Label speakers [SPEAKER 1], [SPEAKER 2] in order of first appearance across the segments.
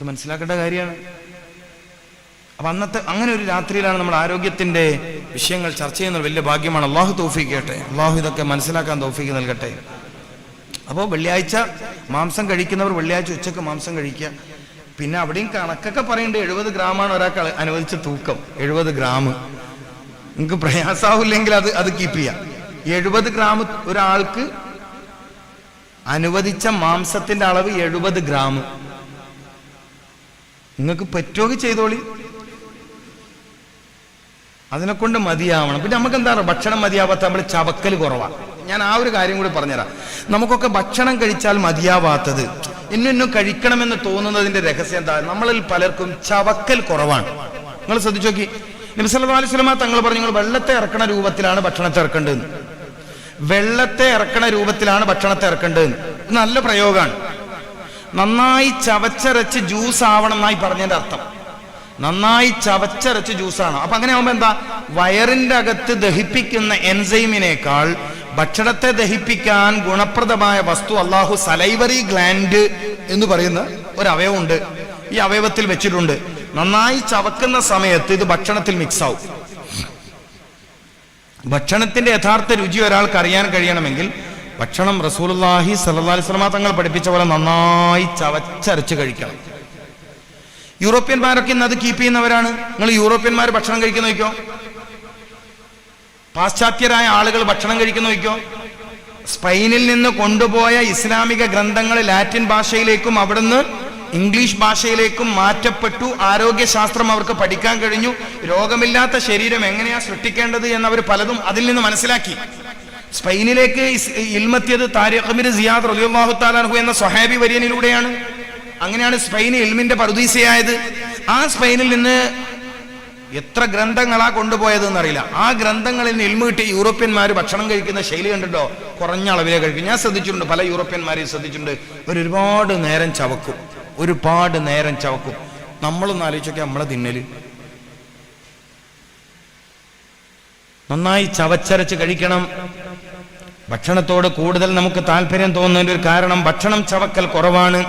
[SPEAKER 1] ഇത് മനസ്സിലാക്കേണ്ട കാര്യമാണ്. അപ്പൊ അന്നത്തെ അങ്ങനെ ഒരു രാത്രിയിലാണ് നമ്മൾ ആരോഗ്യത്തിന്റെ വിഷയങ്ങൾ ചർച്ച ചെയ്യുന്നത്. വലിയ ഭാഗ്യമാണ്. അള്ളാഹു തോഫിക്ക് കേട്ടെ. അള്ളാഹു ഇതൊക്കെ മനസ്സിലാക്കാൻ തോഫിക്ക് നൽകട്ടെ. അപ്പോൾ വെള്ളിയാഴ്ച മാംസം കഴിക്കുന്നവർ വെള്ളിയാഴ്ച ഉച്ചയ്ക്ക് മാംസം കഴിക്കുക. പിന്നെ അവിടെയും കണക്കൊക്കെ പറയുന്നുണ്ട് എഴുപത് ഗ്രാമാണ് ഒരാൾക്ക് അനുവദിച്ച തൂക്കം. എഴുപത് ഗ്രാം. നിങ്ങൾക്ക് പ്രയാസാവില്ലെങ്കിൽ അത് അത് കീപ്പ് ചെയ്യാം. എഴുപത് ഗ്രാം ഒരാൾക്ക് അനുവദിച്ച മാംസത്തിന്റെ അളവ് എഴുപത് ഗ്രാം. നിങ്ങൾക്ക് പറ്റുമെങ്കിൽ ചെയ്തോളി. അതിനെ കൊണ്ട് മതിയാവണം. പിന്നെ നമുക്ക് എന്താ പറയുക ഭക്ഷണം മതിയാവാത്ത നമ്മൾ ചവക്കൽ കുറവാണ് ഞാൻ ആ ഒരു കാര്യം കൂടി പറഞ്ഞുതരാം. നമുക്കൊക്കെ ഭക്ഷണം കഴിച്ചാൽ മതിയാവാത്തത്. ഇന്നും ഇന്നും കഴിക്കണമെന്ന് തോന്നുന്നതിന്റെ രഹസ്യം എന്താ? നമ്മളിൽ പലർക്കും ചവക്കൽ കുറവാണ്. നിങ്ങൾ ശ്രദ്ധിച്ചു നോക്കി. നബിസല്ലാ അലൈഹി സ്വലമ തങ്ങൾ പറഞ്ഞു നിങ്ങൾ വെള്ളത്തെ ഇറക്കണ രൂപത്തിലാണ് ഭക്ഷണത്തെ ഇറക്കേണ്ടത് വെള്ളത്തെ ഇറക്കണ രൂപത്തിലാണ് ഭക്ഷണത്തെ ഇറക്കേണ്ടത് നല്ല പ്രയോഗമാണ്. നന്നായി ചവച്ചരച്ച് ജ്യൂസ് ആവണം എന്നായി പറഞ്ഞതിന്റെ അർത്ഥം. നന്നായി ചവച്ചരച്ച് ജ്യൂസ് ജ്യൂസാണ് അപ്പൊ അങ്ങനെ ആവുമ്പോ എന്താ? വയറിന്റെ അകത്ത് ദഹിപ്പിക്കുന്ന എൻസൈമിനേക്കാൾ ഭക്ഷണത്തെ ദഹിപ്പിക്കാൻ ഗുണപ്രദമായ വസ്തു അള്ളാഹു സലൈവറി ഗ്ലാൻഡ് എന്ന് പറയുന്ന ഒരു അവയവമുണ്ട് ഈ അവയവത്തിൽ വെച്ചിട്ടുണ്ട്. നന്നായി ചവക്കുന്ന സമയത്ത് ഇത് ഭക്ഷണത്തിൽ മിക്സ് ആവും. ഭക്ഷണത്തിന്റെ യഥാർത്ഥ രുചി ഒരാൾക്ക് അറിയാൻ കഴിയണമെങ്കിൽ ഭക്ഷണം അലൈഹി വസല്ലമ തങ്ങൾ പഠിപ്പിച്ച പോലെ നന്നായി ചവച്ചരച്ച് കഴിക്കണം. യൂറോപ്യന്മാരൊക്കെ ഇന്ന് അത് കീപ്പ് ചെയ്യുന്നവരാണ്. നിങ്ങൾ യൂറോപ്യന്മാർ ഭക്ഷണം കഴിക്കുന്ന നോക്കിയോ പാശ്ചാത്യരായ ആളുകൾ ഭക്ഷണം കഴിക്കുന്ന നോക്കിയോ സ്പെയിനിൽ നിന്ന് കൊണ്ടുപോയ ഇസ്ലാമിക ഗ്രന്ഥങ്ങൾ ലാറ്റിൻ ഭാഷയിലേക്കും അവിടുന്ന് ഇംഗ്ലീഷ് ഭാഷയിലേക്കും മാറ്റപ്പെട്ടു. ആരോഗ്യശാസ്ത്രം അവർക്ക് പഠിക്കാൻ കഴിഞ്ഞു. രോഗമില്ലാത്ത ശരീരം എങ്ങനെയാ സൃഷ്ടിക്കേണ്ടത് എന്നവർ പലതും അതിൽ നിന്ന് മനസ്സിലാക്കി. സ്പെയിനിലേക്ക് ഇൽമെത്തിയത് താരിഖമിർ സിയാദ് തആല താലാൻഹു എന്ന സ്വഹാബി വര്യനിലൂടെയാണ്. അങ്ങനെയാണ് സ്പെയിൻ ഇൽമിന്റെ പറുദീസയായത് ആ സ്പെയിനിൽ നിന്ന് എത്ര ഗ്രന്ഥങ്ങളാ കൊണ്ടുപോയത് എന്നറിയില്ല ആ ഗ്രന്ഥങ്ങളിൽ നിന്ന് ഇൽമ കിട്ടിയ യൂറോപ്യന്മാർ ഭക്ഷണം കഴിക്കുന്ന ശൈലി കണ്ടിട്ടോ? കുറഞ്ഞ അളവിലേ കഴിക്കും. ഞാൻ ശ്രദ്ധിച്ചിട്ടുണ്ട് പല യൂറോപ്യന്മാരെയും ശ്രദ്ധിച്ചിട്ടുണ്ട്. അവർ ഒരുപാട് നേരം ചവക്കും. ഒരുപാട് നേരം ചവക്കും. നമ്മളൊന്ന് ആലോചിച്ചൊക്കെ നമ്മളെ തിന്നൽ. നന്നായി ചവച്ചരച്ച് കഴിക്കണം. ഭക്ഷണത്തോട് കൂടുതൽ നമുക്ക് താല്പര്യം തോന്നുന്നതിന്റെ ഒരു കാരണം ഭക്ഷണം ചവക്കൽ കുറവാണ്.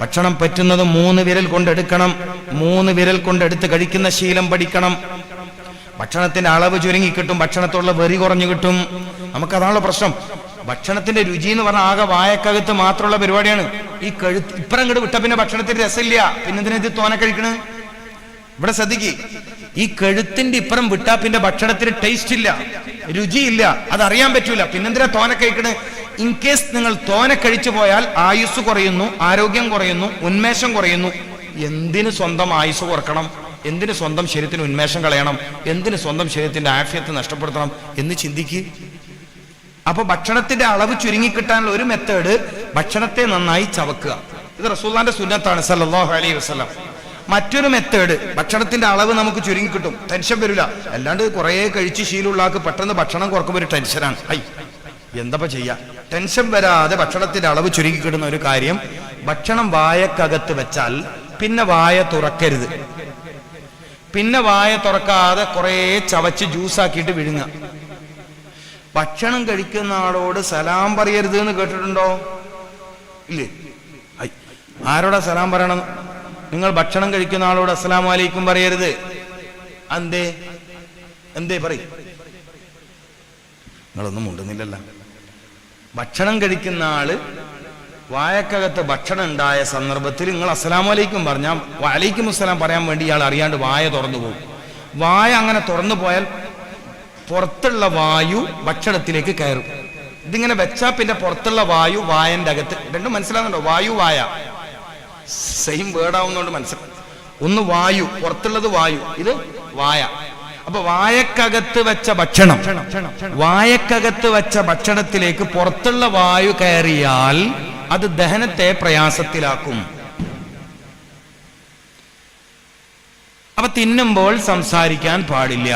[SPEAKER 1] ഭക്ഷണം പറ്റുന്നത് മൂന്ന് വിരൽ കൊണ്ടെടുക്കണം. മൂന്ന് വിരൽ കൊണ്ടെടുത്ത് കഴിക്കുന്ന ശീലം പഠിക്കണം. ഭക്ഷണത്തിന്റെ അളവ് ചുരുങ്ങി കിട്ടും ഭക്ഷണത്തോടുള്ള വെറി കുറഞ്ഞു കിട്ടും. നമുക്കതാണല്ലോ പ്രശ്നം. ഭക്ഷണത്തിന്റെ രുചി എന്ന് പറഞ്ഞാൽ ആകെ വായക്കകത്ത് മാത്രമുള്ള പരിപാടിയാണ്. ഈ കഴുത്ത് ഇപ്പറം അങ്ങോട്ട് വിട്ട പിന്നെ ഭക്ഷണത്തിന് രസമില്ല. പിന്നെന്തിനാ ഇത് തോനെ കഴിക്കണ്? ഇവിടെ ശ്രദ്ധിക്ക്. ഈ കഴുത്തിന്റെ ഇപ്പുറം വിട്ടാ പിന്നെ ഭക്ഷണത്തിന് ടേസ്റ്റ് ഇല്ല രുചിയില്ല അതറിയാൻ പറ്റൂല. പിന്നെന്തിനാ തോന കഴിക്കണേ? ഇൻ കേസ് നിങ്ങൾ തോന കഴിച്ചു പോയാൽ ആയുസ് കുറയുന്നു ആരോഗ്യം കുറയുന്നു ഉന്മേഷം കുറയുന്നു. എന്തിന് സ്വന്തം ആയുസ് കുറക്കണം? എന്തിന് സ്വന്തം ശരീരത്തിന് ഉന്മേഷം കളയണം? എന്തിന് സ്വന്തം ശരീരത്തിന്റെ ആഫ്യത്ത് നഷ്ടപ്പെടുത്തണം എന്ന് ചിന്തിക്ക്. അപ്പൊ ഭക്ഷണത്തിന്റെ അളവ് ചുരുങ്ങിക്കിട്ടാനുള്ള ഒരു മെത്തേഡ് ഭക്ഷണത്തെ നന്നായി ചവക്കുക. ഇത് റസൂല്ലാന്റെ സുന്നത്താണ് സല്ലാഹു അലൈഹി വസല്ലം. മറ്റൊരു മെത്തേഡ് ഭക്ഷണത്തിന്റെ അളവ് നമുക്ക് ചുരുങ്ങി കിട്ടും. ടെൻഷൻ വരില്ല. അല്ലാണ്ട് കുറെ കഴിച്ച് ശീലമുള്ള ആൾക്ക് പെട്ടെന്ന് ഭക്ഷണം കുറക്കുമ്പോൾ ഒരു ടെൻഷനാണ് ഐ എന്തപ്പോ ചെയ്യാ? ടെൻഷൻ വരാതെ ഭക്ഷണത്തിന്റെ അളവ് ചുരുങ്ങി കിട്ടുന്ന ഒരു കാര്യം ഭക്ഷണം വായക്കകത്ത് വെച്ചാൽ പിന്നെ വായ തുറക്കരുത്. പിന്നെ വായ തുറക്കാതെ കുറെ ചവച്ച് ജ്യൂസാക്കിയിട്ട് വിഴുങ്ങ ഭക്ഷണം കഴിക്കുന്ന ആളോട് സലാം പറയരുത് എന്ന് കേട്ടിട്ടുണ്ടോ? ഇല്ലേ? ആരോടാ സലാം പറയണം നിങ്ങൾ ഭക്ഷണം കഴിക്കുന്ന ആളോട് അസ്സലാം വലൈക്കും പറയരുത്. എന്തേ എന്തേ പറയും? നിങ്ങളൊന്നും മുണ്ടുന്നില്ലല്ല. ഭക്ഷണം കഴിക്കുന്ന ആൾ വായക്കകത്ത് ഭക്ഷണം ഉണ്ടായ സന്ദർഭത്തിൽ നിങ്ങൾ അസ്സലാം വലൈക്കും പറഞ്ഞാൽ വലൈക്കും അസ്സലാം പറയാൻ വേണ്ടി ഇയാൾ അറിയാണ്ട് വായ തുറന്നു പോകും. വായ അങ്ങനെ തുറന്നു പോയാൽ പുറത്തുള്ള വായു ഭക്ഷണത്തിലേക്ക് കയറും. ഇതിങ്ങനെ വെച്ചാൽ പിന്നെ പുറത്തുള്ള വായു വായന്റെ അകത്ത്. രണ്ടും മനസ്സിലാകുന്നുണ്ടോ വായു വായ. സെയിം വേർഡ് ആവുന്നതുകൊണ്ട് മനസ്സിലാക്കും ഒന്ന് വായു പുറത്തുള്ളത് വായു. ഇത് വായ. അപ്പൊ വായക്കകത്ത് വെച്ച ഭക്ഷണം വായക്കകത്ത് വെച്ച ഭക്ഷണത്തിലേക്ക് പുറത്തുള്ള വായു കയറിയാൽ അത് ദഹനത്തെ പ്രയാസത്തിലാക്കും. അപ്പൊ തിന്നുമ്പോൾ സംസാരിക്കാൻ പാടില്ല.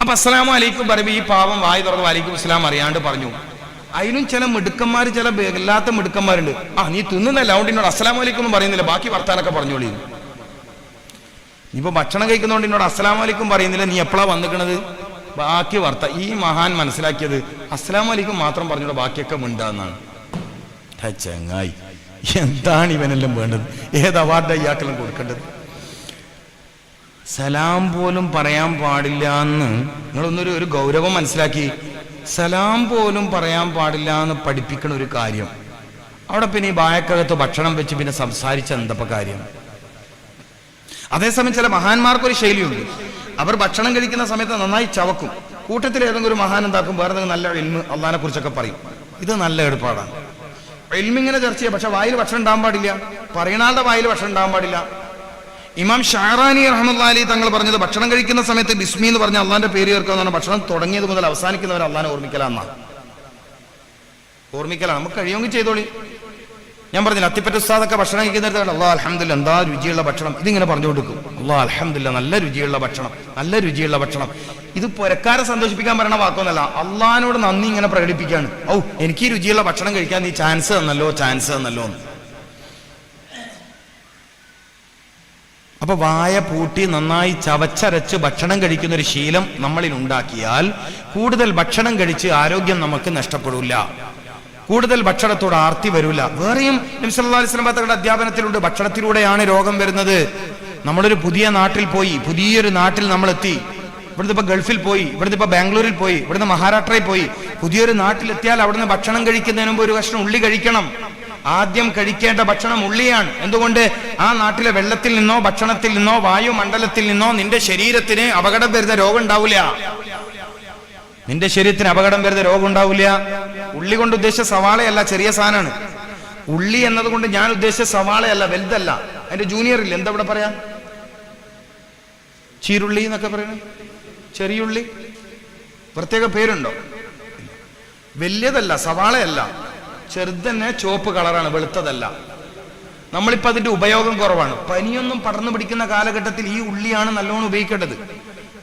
[SPEAKER 1] അപ്പൊ അസ്സലാമലൈക്കും പറയുമ്പോ ഈ പാവം വായു തുറന്ന് വലൈക്കും ഇസ്ലാം അറിയാണ്ട് പറഞ്ഞു. അതിനും ചില മിടുക്കന്മാർ ചില വല്ലാത്ത മിടുക്കന്മാരുണ്ട്. ആ നീ തിന്നുന്നല്ല അതുകൊണ്ട് എന്നോട് അലൈക്കും ഒന്നും പറയുന്നില്ല. ബാക്കി വർത്താനൊക്കെ പറഞ്ഞോളി. ഇപ്പൊ ഭക്ഷണം കഴിക്കുന്നതുകൊണ്ട് എന്നോട് അസ്സലാമു അലൈക്കും പറയുന്നില്ല. നീ എപ്പോഴാ വന്നിക്കണത്? ബാക്കി വർത്ത ഈ മഹാൻ മനസ്സിലാക്കിയത് അസ്സലാമു അലൈക്കും മാത്രം പറഞ്ഞോട് ബാക്കിയൊക്കെ മിണ്ടാന്നാണ്. ചങ്ങായി. എന്താണ് ഇവനെല്ലാം വേണ്ടത്? ഏത് അവാർഡ് ഇയാക്കെല്ലാം കൊടുക്കേണ്ടത്? സലാം പോലും പറയാൻ പാടില്ല എന്ന് നിങ്ങളൊന്നൊരു ഒരു ഗൗരവം മനസ്സിലാക്കി. സലാം പോലും പറയാൻ പാടില്ല എന്ന് പഠിപ്പിക്കണ ഒരു കാര്യം. അവിടെ പിന്നെ ഈ ബായക്കകത്ത് ഭക്ഷണം വെച്ച് പിന്നെ സംസാരിച്ച എന്തപ്പോ കാര്യം? അതേസമയം ചില മഹാന്മാർക്കൊരു ശൈലിയുണ്ട്. അവർ ഭക്ഷണം കഴിക്കുന്ന സമയത്ത് നന്നായി ചവക്കും. കൂട്ടത്തിൽ ഏതെങ്കിലും ഒരു മഹാൻ എന്താക്കും? വേറെ നല്ല എൽമ് അള്ളഹാനെ കുറിച്ചൊക്കെ പറയും. ഇത് നല്ല ഏർപ്പാടാണ്. എൽമിങ്ങനെ ചർച്ച ചെയ്യാം. പക്ഷെ വായിൽ ഭക്ഷണം ഉണ്ടാകാൻ പാടില്ല. പറയണാളുടെ വായിൽ ഭക്ഷണം ഉണ്ടാകാൻ പാടില്ല. ഇമാം ഷാറാനി റഹ്മല്ലാ അലി തങ്ങൾ പറഞ്ഞത് ഭക്ഷണം കഴിക്കുന്ന സമയത്ത് ബിസ്മി എന്ന് പറഞ്ഞ അള്ളാന്റെ പേര് ചേർക്കുക എന്നാണ്. ഭക്ഷണം തുടങ്ങിയത് മുതൽ അവസാനിക്കുന്നവർ അള്ളാനെ ഓർമ്മിക്കലാന്നാണ് ഓർമ്മിക്കലാണ് നമുക്ക് കഴിയുമെങ്കിൽ ചെയ്തോളി. ഞാൻ പറഞ്ഞില്ല അത്തിപ്പറ്റ ഉസ്താദൊക്കെ ഭക്ഷണം കഴിക്കുന്നിടത്ത് അള്ളാഹ് അലഹമില്ല എന്താ രുചിയുള്ള ഭക്ഷണം? ഇതിങ്ങനെ പറഞ്ഞു കൊടുക്കും. അള്ളാഹ് അലഹമില്ല നല്ല രുചിയുള്ള ഭക്ഷണം നല്ല രുചിയുള്ള ഭക്ഷണം. ഇത് പുരക്കാരെ സന്തോഷിപ്പിക്കാൻ പറയണ വാക്കൊന്നല്ല. അള്ളഹാനോട് നന്ദി ഇങ്ങനെ പ്രകടിപ്പിക്കുകയാണ്. ഔ എനിക്ക് രുചിയുള്ള ഭക്ഷണം കഴിക്കാൻ നീ ചാൻസ് തന്നല്ലോ ചാൻസ് തന്നല്ലോ എന്ന്. അപ്പൊ വായ പൂട്ടി നന്നായി ചവച്ചരച്ച് ഭക്ഷണം കഴിക്കുന്ന ഒരു ശീലം നമ്മളിൽ ഉണ്ടാക്കിയാൽ കൂടുതൽ ഭക്ഷണം കഴിച്ച് ആരോഗ്യം നമുക്ക് നഷ്ടപ്പെടില്ല. കൂടുതൽ ഭക്ഷണത്തോട് ആർത്തി വരില്ല. വേറെയും നിംസല്ലാസ്ലം തങ്ങളുടെ അധ്യാപനത്തിലുണ്ട്. ഭക്ഷണത്തിലൂടെയാണ് രോഗം വരുന്നത്. നമ്മളൊരു പുതിയ നാട്ടിൽ പോയി പുതിയൊരു നാട്ടിൽ നമ്മൾ എത്തി ഇവിടുന്ന് ഇപ്പൊ ഗൾഫിൽ പോയി ഇവിടുന്ന് ഇപ്പൊ ബാംഗ്ലൂരിൽ പോയി ഇവിടുന്ന് മഹാരാഷ്ട്രയിൽ പോയി. പുതിയൊരു നാട്ടിലെത്തിയാൽ അവിടുന്ന് ഭക്ഷണം കഴിക്കുന്നതിന് മുമ്പ് ഒരു കഷ്ണം ഉള്ളി കഴിക്കണം. ആദ്യം കഴിക്കേണ്ട ഭക്ഷണം ഉള്ളിയാണ്. എന്തുകൊണ്ട്? ആ നാട്ടിലെ വെള്ളത്തിൽ നിന്നോ ഭക്ഷണത്തിൽ നിന്നോ വായുമണ്ഡലത്തിൽ നിന്നോ നിന്റെ ശരീരത്തിന് അപകടം വരുന്ന രോഗം ഉണ്ടാവില്ല നിന്റെ ശരീരത്തിന് അപകടം വരുന്ന രോഗം ഉണ്ടാവില്ല ഉള്ളി കൊണ്ട് ഉദ്ദേശിച്ച സവാളയല്ല ചെറിയ സാധനമാണ്. ഉള്ളി എന്നതുകൊണ്ട് ഞാൻ ഉദ്ദേശിച്ച സവാളയല്ല വലുതല്ല. അതിന്റെ ജൂനിയർ ഇല്ല? എന്താ ഇവിടെ പറയാ? ചീരുള്ളി എന്നൊക്കെ പറയണേ. ചെറിയുള്ളി. പ്രത്യേക പേരുണ്ടോ? വലിയതല്ല സവാളയല്ല. ചെറുതന്നെ ചുവപ്പ് കളറാണ് വെളുത്തതല്ല. നമ്മളിപ്പോ അതിന്റെ ഉപയോഗം കുറവാണ്. പനിയൊന്നും പടർന്നു പിടിക്കുന്ന കാലഘട്ടത്തിൽ ഈ ഉള്ളിയാണ് നല്ലോണം ഉപയോഗിക്കേണ്ടത്.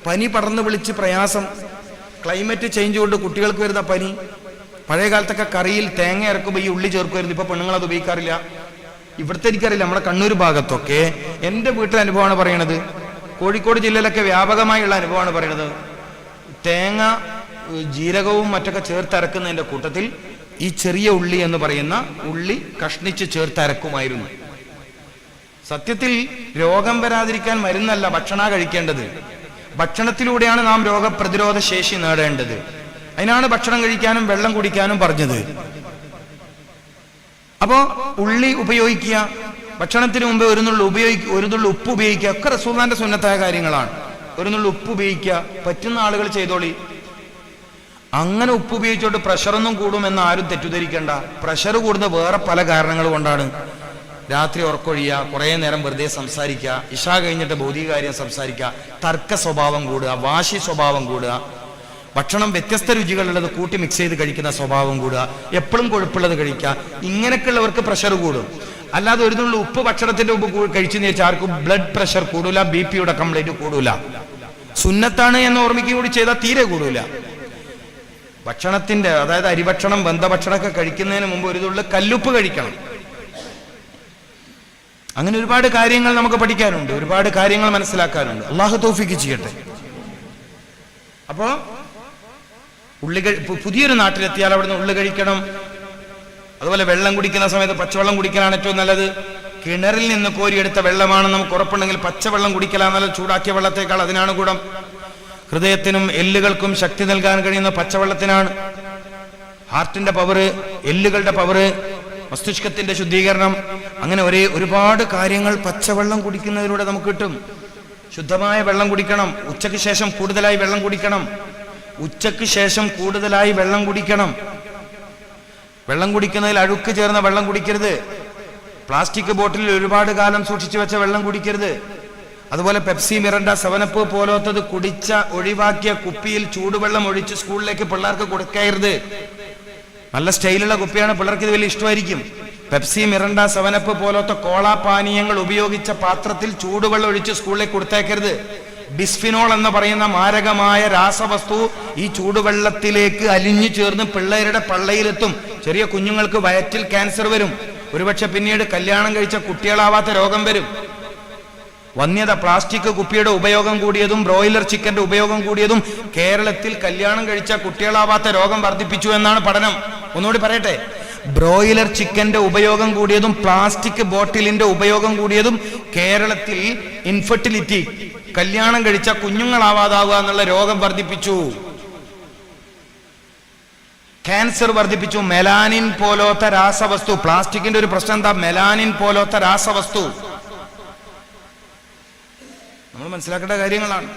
[SPEAKER 1] പനി പടർന്നു വിളിച്ച് പ്രയാസം ക്ലൈമറ്റ് ചേഞ്ച് കൊണ്ട് കുട്ടികൾക്ക് വരുന്ന പനി പഴയ കാലത്തൊക്കെ കറിയിൽ തേങ്ങ ഇറക്കുമ്പോൾ ഈ ഉള്ളി ചേർക്കുമായിരുന്നു ഇപ്പൊ പെണ്ണുങ്ങൾ അത് ഉപയോഗിക്കാറില്ല. ഇവിടുത്തെ എനിക്കറിയില്ല നമ്മുടെ കണ്ണൂർ ഭാഗത്തൊക്കെ. എന്റെ വീട്ടിലെ അനുഭവമാണ് പറയണത്. കോഴിക്കോട് ജില്ലയിലൊക്കെ വ്യാപകമായുള്ള അനുഭവമാണ് പറയണത്. തേങ്ങ ജീരകവും മറ്റൊക്കെ ചേർത്തരക്കുന്നതിന്റെ കൂട്ടത്തിൽ ഈ ചെറിയ ഉള്ളി എന്ന് പറയുന്ന ഉള്ളി കഷ്ണിച്ച് ചേർത്തരക്കുമായിരുന്നു സത്യത്തിൽ രോഗം വരാതിരിക്കാൻ മരുന്നല്ല ഭക്ഷണ കഴിക്കേണ്ടത്. ഭക്ഷണത്തിലൂടെയാണ് നാം രോഗപ്രതിരോധ ശേഷി നേടേണ്ടത്. അതിനാണ് ഭക്ഷണം കഴിക്കാനും വെള്ളം കുടിക്കാനും പറഞ്ഞത്. അപ്പോ ഉള്ളി ഉപയോഗിക്കുക ഭക്ഷണത്തിന് മുമ്പ് ഒരു നുള്ളി ഉപയോഗിക്കുക ഒരു നുള്ളി ഉപ്പ് ഉപയോഗിക്കുക ഒക്കെ റസൂദാന്റെ സുന്നത്തായ കാര്യങ്ങളാണ്. ഒരു നുള്ളി ഉപ്പ് ഉപയോഗിക്കുക പറ്റുന്ന ആളുകൾ ചെയ്തോളി. അങ്ങനെ ഉപ്പ് ഉപയോഗിച്ചോണ്ട് പ്രഷറൊന്നും കൂടുമെന്ന് ആരും തെറ്റിദ്ധരിക്കേണ്ട. പ്രഷർ കൂടുന്ന വേറെ പല കാരണങ്ങൾ കൊണ്ടാണ്. രാത്രി ഉറക്കൊഴിയുക കുറേ നേരം വെറുതെ സംസാരിക്കുക ഇഷ കഴിഞ്ഞിട്ട് ഭൗതിക കാര്യം സംസാരിക്കുക തർക്ക സ്വഭാവം കൂടുക വാശി സ്വഭാവം കൂടുക ഭക്ഷണം വ്യത്യസ്ത രുചികളുള്ളത് കൂട്ടി മിക്സ് ചെയ്ത് കഴിക്കുന്ന സ്വഭാവം കൂടുക എപ്പോഴും കൊഴുപ്പുള്ളത് കഴിക്കുക ഇങ്ങനെയൊക്കെയുള്ളവർക്ക് പ്രഷർ കൂടും. അല്ലാതെ ഒരു നുള്ളി ഉപ്പ് ഭക്ഷണത്തിന്റെ ഉപ്പ് കഴിച്ചു വെച്ചാൽ ആർക്കും ബ്ലഡ് പ്രഷർ കൂടൂല ബി പിയുടെ കംപ്ലൈന്റ് കൂടൂല. സുന്നത്താണ് എന്ന് ഓർമ്മിക്കുകൂടി കൂടി ചെയ്താൽ തീരെ കൂടൂല. ഭക്ഷണത്തിന്റെ അതായത് അരിഭക്ഷണം ബന്ധഭക്ഷണമൊക്കെ കഴിക്കുന്നതിന് മുമ്പ് ഒരു തുള്ളി കല്ലുപ്പ് കഴിക്കണം. അങ്ങനെ ഒരുപാട് കാര്യങ്ങൾ നമുക്ക് പഠിക്കാനുണ്ട് ഒരുപാട് കാര്യങ്ങൾ മനസ്സിലാക്കാനുണ്ട്. അള്ളാഹു തോഫിക്ക് ചെയ്യട്ടെ. അപ്പോ ഉള്ളി പുതിയൊരു നാട്ടിലെത്തിയാൽ അവിടുന്ന് ഉള്ളി കഴിക്കണം. അതുപോലെ വെള്ളം കുടിക്കുന്ന സമയത്ത് പച്ചവെള്ളം കുടിക്കലാണ് ഏറ്റവും നല്ലത്. കിണറിൽ നിന്ന് കോരിയെടുത്ത വെള്ളമാണ് നമുക്ക് ഉറപ്പുണ്ടെങ്കിൽ പച്ചവെള്ളം കുടിക്കലാന്നല്ല ചൂടാക്കിയ വെള്ളത്തേക്കാൾ അതിനാണ് ഗുണം. ഹൃദയത്തിനും എല്ലുകൾക്കും ശക്തി നൽകാൻ കഴിയുന്ന പച്ചവെള്ളത്തിനാണ്. ഹാർട്ടിന്റെ പവറ് എല്ലുകളുടെ പവറ് മസ്തിഷ്കത്തിന്റെ ശുദ്ധീകരണം. അങ്ങനെ ഒരേ ഒരുപാട് കാര്യങ്ങൾ പച്ചവെള്ളം കുടിക്കുന്നതിലൂടെ നമുക്ക് കിട്ടും. ശുദ്ധമായ വെള്ളം കുടിക്കണം. ഉച്ചയ്ക്ക് ശേഷം കൂടുതലായി വെള്ളം കുടിക്കണം. ഉച്ചയ്ക്ക് ശേഷം കൂടുതലായി വെള്ളം കുടിക്കണം. വെള്ളം കുടിക്കുന്നതിൽ അഴുക്ക് ചേർന്ന വെള്ളം കുടിക്കരുത്. പ്ലാസ്റ്റിക് ബോട്ടിലിൽ ഒരുപാട് കാലം സൂക്ഷിച്ചു വെച്ച വെള്ളം കുടിക്കരുത്. അതുപോലെ പെപ്സി മിറണ്ട സെവനപ്പ് പോലത്തത് കുടിച്ച ഒഴിവാക്കിയ കുപ്പിയിൽ ചൂടുവെള്ളം ഒഴിച്ച് സ്കൂളിലേക്ക് പിള്ളേർക്ക് കൊടുക്കരുത്. നല്ല സ്റ്റൈലുള്ള കുപ്പിയാണ് പിള്ളേർക്ക് ഇത് വലിയ ഇഷ്ടമായിരിക്കും. പെപ്സി മിറണ്ട സെവനപ്പ് പോലത്തെ കോളാ പാനീയങ്ങൾ ഉപയോഗിച്ച പാത്രത്തിൽ ചൂടുവെള്ളം ഒഴിച്ച് സ്കൂളിലേക്ക് കൊടുത്തേക്കരുത്. ബിസ്ഫിനോൾ എന്ന് പറയുന്ന മാരകമായ രാസവസ്തു ഈ ചൂടുവെള്ളത്തിലേക്ക് അലിഞ്ഞു ചേർന്ന് പിള്ളേരുടെ പള്ളയിലെത്തും. ചെറിയ കുഞ്ഞുങ്ങൾക്ക് വയറ്റിൽ ക്യാൻസർ വരും. ഒരുപക്ഷെ പിന്നീട് കല്യാണം കഴിച്ച കുട്ടികളാവാത്ത രോഗം വരും. വന്യത പ്ലാസ്റ്റിക് കുപ്പിയുടെ ഉപയോഗം കൂടിയതും ബ്രോയിലർ ചിക്കന്റെ ഉപയോഗം കൂടിയതും കേരളത്തിൽ കല്യാണം കഴിച്ച കുട്ടികളാവാത്ത രോഗം വർദ്ധിപ്പിച്ചു എന്നാണ് പഠനം. ഒന്നുകൂടി പറയട്ടെ. ബ്രോയിലർ ചിക്കന്റെ ഉപയോഗം കൂടിയതും പ്ലാസ്റ്റിക് ബോട്ടിലിന്റെ ഉപയോഗം കൂടിയതും കേരളത്തിൽ ഇൻഫെർട്ടിലിറ്റി കല്യാണം കഴിച്ച കുഞ്ഞുങ്ങളാവാതാവുക എന്നുള്ള രോഗം വർദ്ധിപ്പിച്ചു. ക്യാൻസർ വർദ്ധിപ്പിച്ചു. മെലാനിൻ പോലത്തെ രാസവസ്തു പ്ലാസ്റ്റിക്കിന്റെ ഒരു പ്രശ്നം എന്താ? മെലാനിൻ പോലത്തെ രാസവസ്തു. നമ്മൾ മനസ്സിലാക്കേണ്ട കാര്യങ്ങളാണ്.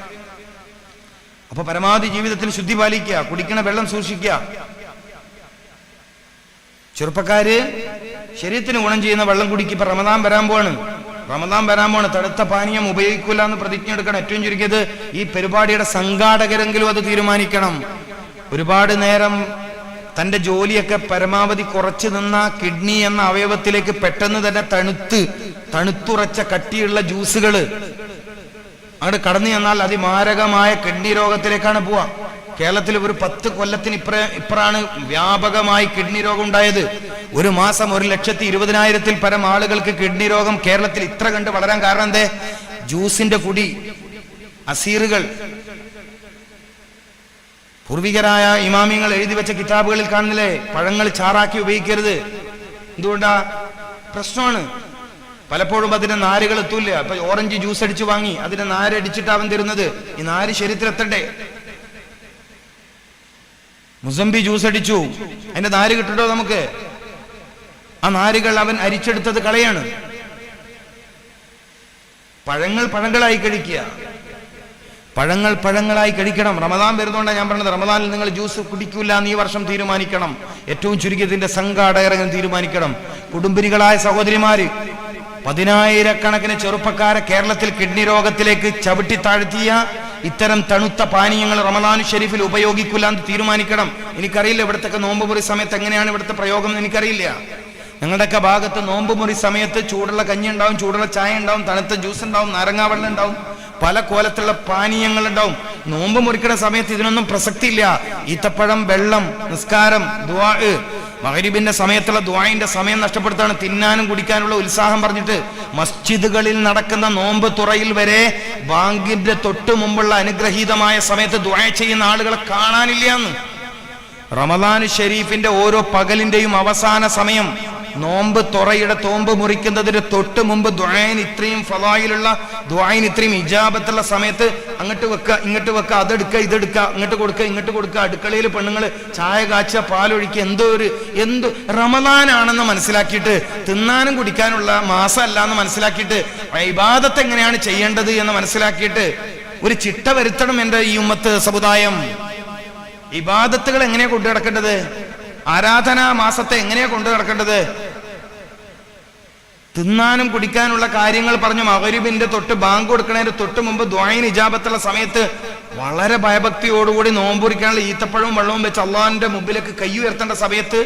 [SPEAKER 1] അപ്പൊ പരമാവധി ജീവിതത്തിൽ ശുദ്ധി പാലിക്കുക കുടിക്കണ വെള്ളം സൂക്ഷിക്കുക. ചെറുപ്പക്കാര് ശരീരത്തിന് ഗുണം ചെയ്യുന്ന വെള്ളം കുടിക്കുക ഇപ്പൊ റമദാൻ വരാൻ പോവാണ്. റമദാൻ വരാൻ പോണ് തടുത്ത പാനീയം ഉപയോഗിക്കില്ല എന്ന് പ്രതിജ്ഞ എടുക്കണം. ഏറ്റവും ചുരുക്കിയത് ഈ പരിപാടിയുടെ സംഘാടകരെങ്കിലും അത് തീരുമാനിക്കണം. ഒരുപാട് നേരം തന്റെ ജോലിയൊക്കെ പരമാവധി കുറച്ചു നിന്ന കിഡ്നി എന്ന അവയവത്തിലേക്ക് പെട്ടെന്ന് തന്നെ തണുത്ത് തണുത്തുറച്ച കട്ടിയുള്ള ജ്യൂസുകൾ അങ്ങോട്ട് കടന്നു ചെന്നാൽ അതിമാരകമായ കിഡ്നി രോഗത്തിലേക്കാണ് പോവാ. കേരളത്തിൽ ഒരു പത്ത് കൊല്ലത്തിന് ഇപ്ര ഇപ്പറാണ് വ്യാപകമായി കിഡ്നി രോഗം ഉണ്ടായത്. ഒരു മാസം ഒരു ലക്ഷത്തി ഇരുപതിനായിരത്തിൽ പരം ആളുകൾക്ക് കിഡ്നി രോഗം കേരളത്തിൽ ഇത്ര കണ്ട് വളരാൻ കാരണം എന്തേ? ജ്യൂസിന്റെ കുടി അസീറുകൾ. പൂർവികരായ ഇമാമിങ്ങൾ എഴുതി വെച്ച കിതാബുകളിൽ കാണുന്നില്ലേ? പഴങ്ങൾ ചാറാക്കി ഉപയോഗിക്കരുത്. എന്തുകൊണ്ടാ? പ്രശ്നമാണ്. പലപ്പോഴും അതിന് നാരുകൾ എത്തൂല്ല. അപ്പൊ ഓറഞ്ച് ജ്യൂസ് അടിച്ചു വാങ്ങി അതിന് നാര് അടിച്ചിട്ട് അവൻ തരുന്നത്. ഈ നാര് ശരീരത്തിലെത്തണ്ടേ മുസംബി ജ്യൂസ് അടിച്ചു. അതിന്റെ നാര് കിട്ടണ്ടോ നമുക്ക്? ആ നാരുകൾ അവൻ അരിച്ചെടുത്തത് കളയാണ്. പഴങ്ങൾ പഴങ്ങളായി കഴിക്കുക. പഴങ്ങൾ പഴങ്ങളായി കഴിക്കണം. റമദാൻ വരുന്നതുകൊണ്ടാണ് ഞാൻ പറഞ്ഞത്. റമദാനിൽ നിങ്ങൾ ജ്യൂസ് കുടിക്കില്ല എന്ന് ഈ വർഷം തീരുമാനിക്കണം. ഏറ്റവും ചുരുക്കിയതിന്റെ സംഘാടകരങ്ങൾ തീരുമാനിക്കണം? കുടുംബിനികളായ സഹോദരിമാര് പതിനായിരക്കണക്കിന് ചെറുപ്പക്കാരെ കേരളത്തിൽ കിഡ്നി രോഗത്തിലേക്ക് ചവിട്ടി താഴ്ത്തിയ ഇത്തരം തണുത്ത പാനീയങ്ങൾ റമദാൻ ഷെരീഫിൽ ഉപയോഗിക്കില്ല എന്ന് തീരുമാനിക്കണം. എനിക്കറിയില്ല ഇവിടുത്തെ നോമ്പ് മുറി സമയത്ത് എങ്ങനെയാണ് ഇവിടുത്തെ പ്രയോഗം എന്ന് എനിക്കറിയില്ല. ഞങ്ങളുടെയൊക്കെ ഭാഗത്ത് നോമ്പ് മുറി സമയത്ത് ചൂടുള്ള കഞ്ഞി ഉണ്ടാവും ചൂടുള്ള ചായ ഉണ്ടാവും തണുത്ത ജ്യൂസ് ഉണ്ടാവും നാരങ്ങാവെള്ളം ഉണ്ടാവും. പല കോലത്തുള്ള പാനീയങ്ങൾ ഉണ്ടാവും നോമ്പ് മുറിക്കുന്ന സമയത്ത് ഇതിനൊന്നും പ്രസക്തി ഇല്ല ഈത്തപ്പഴം വെള്ളം നിസ്കാരം ദുവാ മഹരീബിന്റെ സമയത്തുള്ള ദ്വായിന്റെ സമയം നഷ്ടപ്പെടുത്താണ് തിന്നാനും കുടിക്കാനുള്ള ഉത്സാഹം പറഞ്ഞിട്ട് മസ്ജിദുകളിൽ നടക്കുന്ന നോമ്പ് തുറയിൽ വരെ ബാങ്കിന്റെ തൊട്ട് മുമ്പുള്ള അനുഗ്രഹീതമായ സമയത്ത് ദ്വായ ചെയ്യുന്ന ആളുകളെ കാണാനില്ല എന്ന്. റമദാൻ ഷെരീഫിന്റെ ഓരോ പകലിന്റെയും അവസാന സമയം നോമ്പ് തുറയുടെ തോമ്പ് മുറിക്കുന്നതിന് തൊട്ട് മുമ്പ് ദ്വായൻ ഇത്രയും ഫലായിലുള്ള ദ്വായൻ ഇത്രയും ഇജാബത്തുള്ള സമയത്ത് അങ്ങോട്ട് വെക്കുക ഇങ്ങോട്ട് വെക്കുക അതെടുക്കുക ഇതെടുക്കുക അങ്ങോട്ട് കൊടുക്കുക ഇങ്ങോട്ട് കൊടുക്കുക. അടുക്കളയിൽ പെണ്ണുങ്ങൾ ചായ കാച്ച പാലൊഴിക്കുക എന്തോ ഒരു എന്തോ റമദാനാണെന്ന് മനസ്സിലാക്കിയിട്ട് തിന്നാനും കുടിക്കാനുള്ള മാസമല്ല എന്ന് മനസ്സിലാക്കിയിട്ട് ഇബാദത്ത് എങ്ങനെയാണ് ചെയ്യേണ്ടത് എന്ന് മനസ്സിലാക്കിയിട്ട് ഒരു ചിട്ട വരുത്തണം എന്റെ ഈ ഉമ്മത്ത് സമുദായം. ഇബാദത്തുകൾ എങ്ങനെയാ കൊണ്ടു നടക്കേണ്ടത് ആരാധനാ മാസത്തെ എങ്ങനെയാ കൊണ്ടു നടക്കേണ്ടത്? തിന്നാനും കുടിക്കാനുള്ള കാര്യങ്ങൾ പറഞ്ഞു മകരുബിന്റെ തൊട്ട് ബാങ്ക് കൊടുക്കണതിന്റെ തൊട്ട് മുമ്പ് ദ്വായി ഇജാബത്തുള്ള സമയത്ത് വളരെ ഭയഭക്തിയോടുകൂടി നോമ്പുറിക്കാനുള്ള ഈത്തപ്പഴവും വെള്ളവും വെച്ച് അള്ളാഹിന്റെ മുമ്പിലേക്ക് കൈ ഉയർത്തേണ്ട സമയത്ത്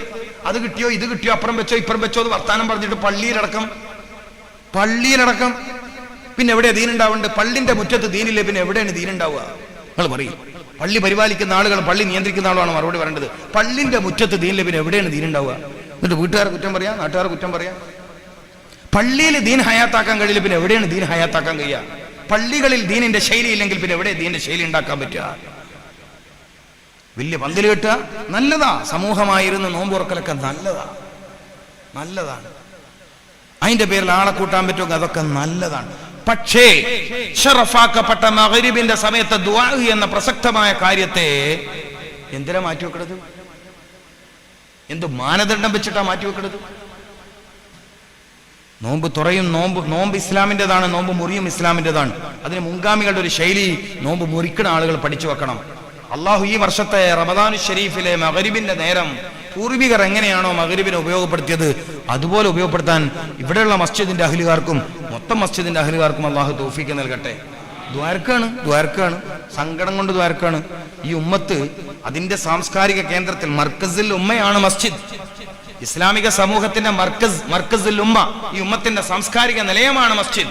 [SPEAKER 1] അത് കിട്ടിയോ ഇത് കിട്ടിയോ അപ്പുറം വെച്ചോ ഇപ്പുറം വെച്ചോ എന്ന് വർത്താനം പറഞ്ഞിട്ട് പള്ളിയിലടക്കം പള്ളിയിലടക്കം. പിന്നെ എവിടെയാ ദീനുണ്ടാവുന്നുണ്ട് പള്ളിന്റെ മുറ്റത്ത് ദീനില്ലേ? പിന്നെ എവിടെയാണ് ദീനുണ്ടാവുക? നിങ്ങൾ പറയും. പള്ളി പരിപാലിക്കുന്ന ആളുകൾ പള്ളി നിയന്ത്രിക്കുന്ന ആളുമാണ് മറുപടി പറയേണ്ടത്. പള്ളിന്റെ മുറ്റത്ത് ദീൻ ലഭിന് എവിടെയാണ് ദീനുണ്ടാവുക? എന്നിട്ട് വീട്ടുകാർ കുറ്റം പറയാം? നാട്ടുകാർ കുറ്റം പറയാം? പള്ളിയിൽ ദീൻ ഹയാത്താക്കാൻ കഴിയില്ല പിന്നെ എവിടെയാണ് ദീൻ ഹയാത്താക്കാൻ കഴിയുക? പള്ളികളിൽ ദീനിന്റെ ശൈലി ഇല്ലെങ്കിൽ പിന്നെ എവിടെ ദീനിന്റെ ശൈലി ഉണ്ടാക്കാൻ പറ്റുക? വലിയ പന്തൽ കെട്ടുക? നല്ലതാ. സമൂഹമായിരുന്ന നോമ്പുറക്കലൊക്കെ നല്ലതാ. നല്ലതാണ്. അതിന്റെ പേരിൽ ആളെ കൂട്ടാൻ പറ്റുമെങ്കിൽ അതൊക്കെ നല്ലതാണ്. പക്ഷേ ഷറഫാക്കപ്പെട്ട മകരിബിന്റെ സമയത്ത് ദുആ എന്ന പ്രസക്തമായ കാര്യത്തെ എന്തിനാ മാറ്റിവെക്കണത്? എന്ത് മാനദണ്ഡം വെച്ചിട്ടാ മാറ്റിവെക്കണത്? നോമ്പ് തുറയും നോമ്പ് നോമ്പ് ഇസ്ലാമിന്റെതാണ് നോമ്പ് മുറിയും ഇസ്ലാമിന്റെതാണ്. അതിന് മുൻഗാമികളുടെ ഒരു ശൈലി നോമ്പ് മുറിക്കുന്ന ആളുകൾ പഠിച്ചു വെക്കണം. അള്ളാഹു ഈ വർഷത്തെ റമദാനു ഷെരീഫിലെ മകരിബിന്റെ നേരം പൂർവികർ എങ്ങനെയാണോ മകരിബിനെ ഉപയോഗപ്പെടുത്തിയത് അതുപോലെ ഉപയോഗപ്പെടുത്താൻ ഇവിടെയുള്ള മസ്ജിദിന്റെ അഹ്ലുകാർക്കും മൊത്തം മസ്ജിദിന്റെ അഹ്ലുകാർക്കും അള്ളാഹു തോഫിക്ക് നൽകട്ടെ. ദ്വാരക്കാണ് ദ്വാരക്കാണ്. സങ്കടം കൊണ്ട് ദ്വാരക്കാണ്. ഈ ഉമ്മത്ത് അതിന്റെ സാംസ്കാരിക കേന്ദ്രത്തിൽ മർക്കസിൽ ഉമ്മയാണ് മസ്ജിദ്. ഇസ്ലാമിക സമൂഹത്തിന്റെ മർക്കസ് മർക്കസിൽ ഉമ്മ ഈ ഉമ്മത്തിന്റെ സാംസ്കാരിക നിലയമാണ് മസ്ജിദ്.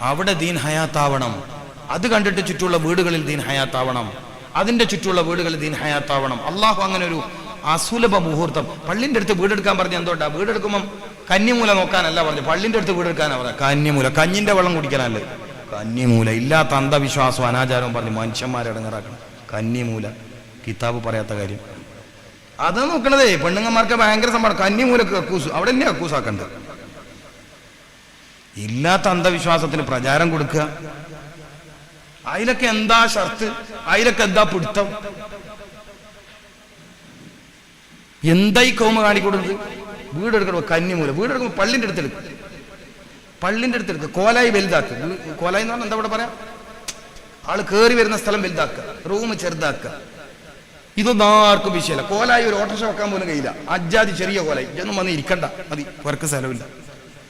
[SPEAKER 1] അവിടെ ദീൻ ഹയാത്താവണം. അത് കണ്ടിട്ട് ചുറ്റുള്ള വീടുകളിൽ ദീൻ ഹയാത്താവണം. അതിന്റെ ചുറ്റുള്ള വീടുകളിൽ ദീൻ ഹയാത്താവണം. അള്ളാഹു അങ്ങനെ ഒരു അസുലഭ മുഹൂർത്തം. പള്ളിന്റെ അടുത്ത് വീടെടുക്കാൻ പറഞ്ഞ എന്തുകൊണ്ടാ വീടെടുക്കുമ്പം കന്നിമൂല നോക്കാനല്ല പറഞ്ഞു. പള്ളിന്റെ അടുത്ത് വീടെടുക്കാനാ പറഞ്ഞ. കന്നിമൂല. കഞ്ഞിന്റെ വെള്ളം കുടിക്കാനല്ലേ കന്നിമൂല. ഇല്ലാത്ത അന്ധവിശ്വാസവും അനാചാരവും പറഞ്ഞു മനുഷ്യന്മാരെ ഇടങ്ങറാക്കണം. കന്നിമൂല. കിതാബ് പറയാത്ത കാര്യം. അത് നോക്കണതേ. പെണ്ണുങ്ങന്മാർക്ക് ഭയങ്കര സംഭവം കന്നിമൂല കക്കൂസ് അവിടെ തന്നെ കക്കൂസാക്കണ്ട ഇല്ലാത്ത അന്ധവിശ്വാസത്തിന് പ്രചാരം കൊടുക്കുക. അതിലൊക്കെ എന്താ ഷർത്ത്? അതിലൊക്കെ എന്താ പിടുത്തം? എന്തായി കൗമ കാണിക്കൊടുത്ത് വീടെടുക്കണോ? കന്നിമൂല. വീടെടുക്കുമ്പോൾ പള്ളിന്റെ അടുത്തെടുക്കും. പള്ളിന്റെ അടുത്തെടുക്കുക കോലായി വലുതാക്കുക കോലായി എന്ന് പറഞ്ഞാൽ എന്താ ഇവിടെ പറയാം? ആൾ കയറി വരുന്ന സ്ഥലം വലുതാക്കുക. റൂം ചെറുതാക്കുക. ഇതൊന്നും ആർക്കും വിഷയമല്ല. കോലായി ഒരു ഓട്ടർഷ വെക്കാൻ പോലും കഴിയില്ല. അജ്ജാതി ചെറിയ കോലായി. ഇതൊന്നും വന്ന് ഇരിക്കണ്ട. മതി. വർക്ക് സ്ഥലമില്ല.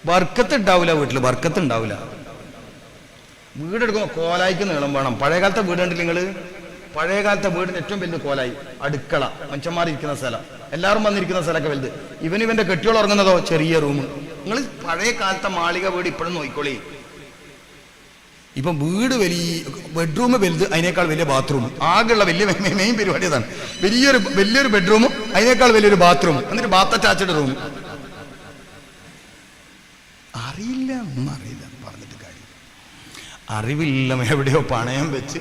[SPEAKER 1] വർക്കത്ത് ഉണ്ടാവില്ല വീട്ടിൽ വർക്കത്ത് ഉണ്ടാവില്ല വീടെടുക്കുമ്പോൾ കോലായിക്ക് നീളം വേണം. പഴയകാലത്തെ വീട് കണ്ടില്ല നിങ്ങൾ? പഴയകാലത്തെ വീടിന് ഏറ്റവും വലിയ കോലായി. അടുക്കള. മനുഷ്യന്മാർ ഇരിക്കുന്ന സ്ഥലം. എല്ലാവരും വന്നിരിക്കുന്ന സ്ഥലമൊക്കെ വലുത്. ഇവൻ ഇവന്റെ കെട്ടിയോൾ ഉറങ്ങുന്നതോ? ചെറിയ റൂം നിങ്ങൾ പഴയ കാലത്തെ മാളിക വീട് ഇപ്പോഴും നോക്കിക്കോളി. ഇപ്പം വീട് വലിയ ബെഡ്റൂം വലുത് അതിനേക്കാൾ വലിയ ബാത്റൂം ആകെയുള്ള വലിയ മെയിൻ പരിപാടി അതാണ്. വലിയൊരു വലിയൊരു ബെഡ്റൂമും അതിനേക്കാൾ വലിയൊരു ബാത്റൂം എന്നിട്ട് ബാത്ത് അറ്റാച്ച്ഡ് റൂം അറിയില്ല ഒന്നും അറിയില്ല പറഞ്ഞിട്ട് കാര്യം അറിവില്ല എവിടെയോ പണയം വെച്ച്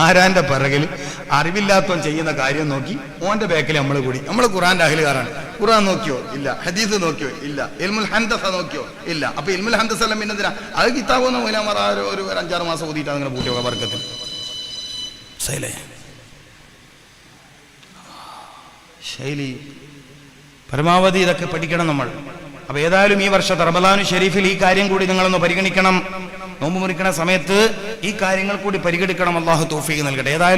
[SPEAKER 1] ആരാന്റെ പിറകിൽ അറിവില്ലാത്തവൻ ചെയ്യുന്ന കാര്യം നോക്കി ഓന്റെ ബാക്കിൽ നമ്മൾ കൂടി. നമ്മൾ ഖുറാന്റെ അഹിലുകാരാണ് ഖുറാൻ നോക്കിയോ? ഇല്ല. ഹദീസ് നോക്കിയോ? ഇല്ല. ഇൽമുൽ ഹന്തസ നോക്കിയോ? ഇല്ല. അപ്പൊ ഇൽമുൽ ഹന്തസ എല്ലാം പിന്നെ എന്തിനാ അത് കിത്താബോന്ന് മൂലാമറ ഒരു അഞ്ചാറ് മാസം ഊതിയിട്ട് അങ്ങനെ പൂട്ടിയോ വർക്കത്തിൽ ശൈലേ. ശൈലി പരമാവധി ഇതൊക്കെ പഠിക്കണം നമ്മൾ. അപ്പൊ ഏതായാലും ഈ വർഷത്തെ റമദാനു ഷെരീഫിൽ ഈ കാര്യം കൂടി നിങ്ങളൊന്ന് പരിഗണിക്കണം. നോമ്പ് മുറിക്കണ സമയത്ത് ഈ കാര്യങ്ങൾ കൂടി പരിഗണിക്കണം. അള്ളാഹു തോഫിക്ക് നൽകട്ടെ. ഏതായാലും